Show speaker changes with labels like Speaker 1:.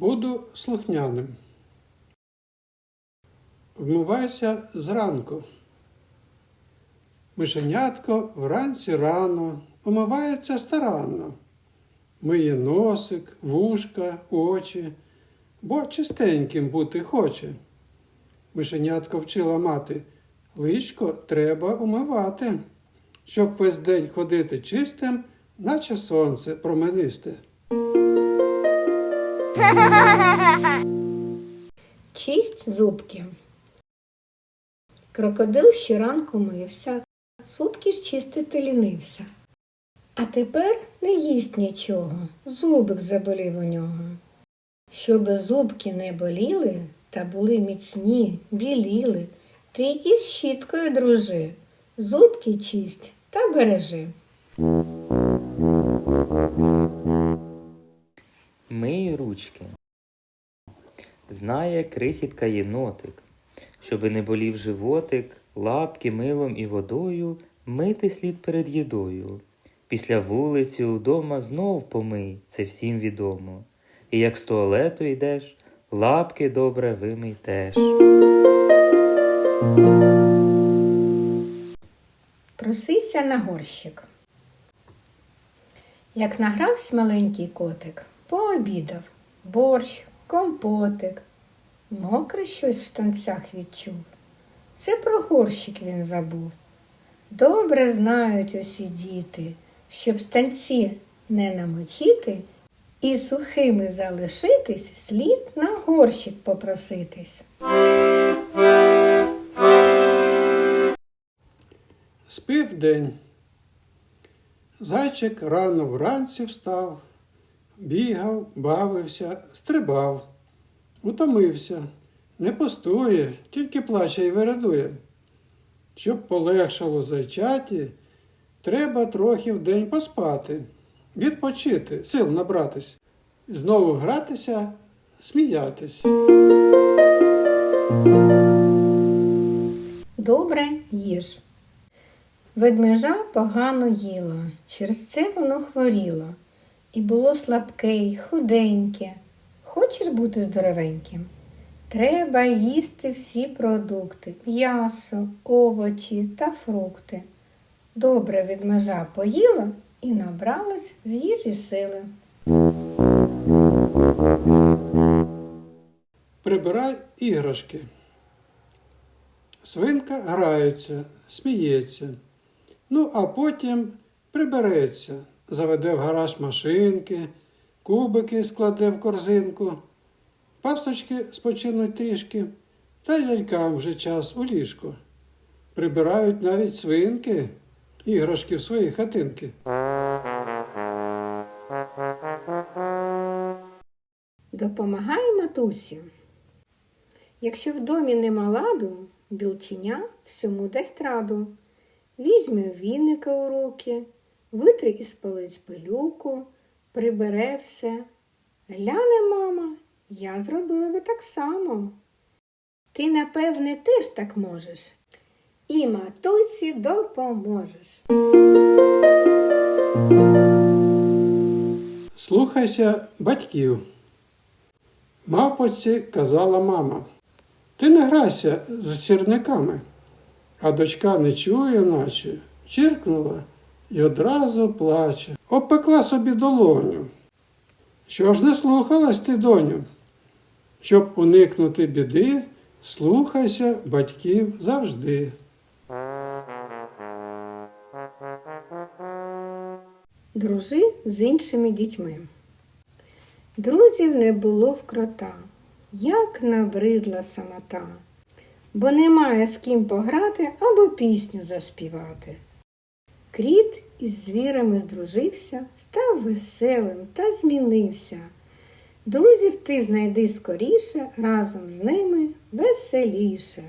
Speaker 1: Буду слухняним. Вмивайся зранку. Мишенятко вранці рано умивається старанно. Миє носик, вушка, очі, бо чистеньким бути хоче. Мишенятко вчила мати, личко треба умивати, щоб весь день ходити чистим, наче сонце променисте.
Speaker 2: Чисть зубки. Крокодил щоранку мився, зубки ж чистити лінився. А тепер не їсть нічого, зубик заболів у нього. Щоби зубки не боліли та були міцні, біліли, ти із щіткою дружи, зубки чисть та бережи.
Speaker 3: Мий ручки. Знає крихітка єнотик, щоби не болів животик, лапки милом і водою мити слід перед їдою. Після вулиці удома знов помий, це всім відомо. І як з туалету йдеш, лапки добре вимий теж.
Speaker 2: Просися на горщик. Як награвся маленький котик, пообідав борщ, компотик. Мокре щось в штанцях відчув. Це про горщик він забув. Добре знають усі діти, щоб станці не намочити і сухими залишитись, слід на горщик попроситись.
Speaker 1: Спив день. Зайчик рано вранці встав, бігав, бавився, стрибав, утомився, не пустує, тільки плаче і вирадує. Щоб полегшало зайчаті, треба трохи в день поспати, відпочити, сил набратись, знову гратися, сміятись.
Speaker 2: Добре їж. Ведмежа погано їла, через це воно хворіло. І було слабке й худеньке. Хочеш бути здоровеньким? Треба їсти всі продукти м'ясо, овочі та фрукти. Добре ведмежа поїла і набралась з їжі сили.
Speaker 1: Прибирай іграшки. Свинка грається, сміється. Ну, а потім прибереться, заведе в гараж машинки, кубики складе в корзинку, пасочки спочинуть трішки, та й лялькам вже час у ліжку. Прибирають навіть свинки, іграшки в свої хатинки.
Speaker 2: Допомагай матусі. Якщо в домі нема ладу, білченя всьому дасть раду. Візьме віника у руки, витри із полиць пилюку, прибере все. Гляне, мама, я зробила би так само. Ти, напевне, теж так можеш. І матусі допоможеш.
Speaker 1: Слухайся батьків. Мавпочці казала мама. Ти не грайся з сірниками. А дочка не чує, наче, чиркнула і одразу плаче. Обпекла собі долоню. Що ж не слухалась ти, доню? Щоб уникнути біди, слухайся батьків завжди.
Speaker 2: Дружи з іншими дітьми. Друзів не було в крота, як набридла самота, бо немає з ким пограти або пісню заспівати. Кріт із звірами здружився, став веселим та змінився. Друзів ти знайди скоріше, разом з ними веселіше.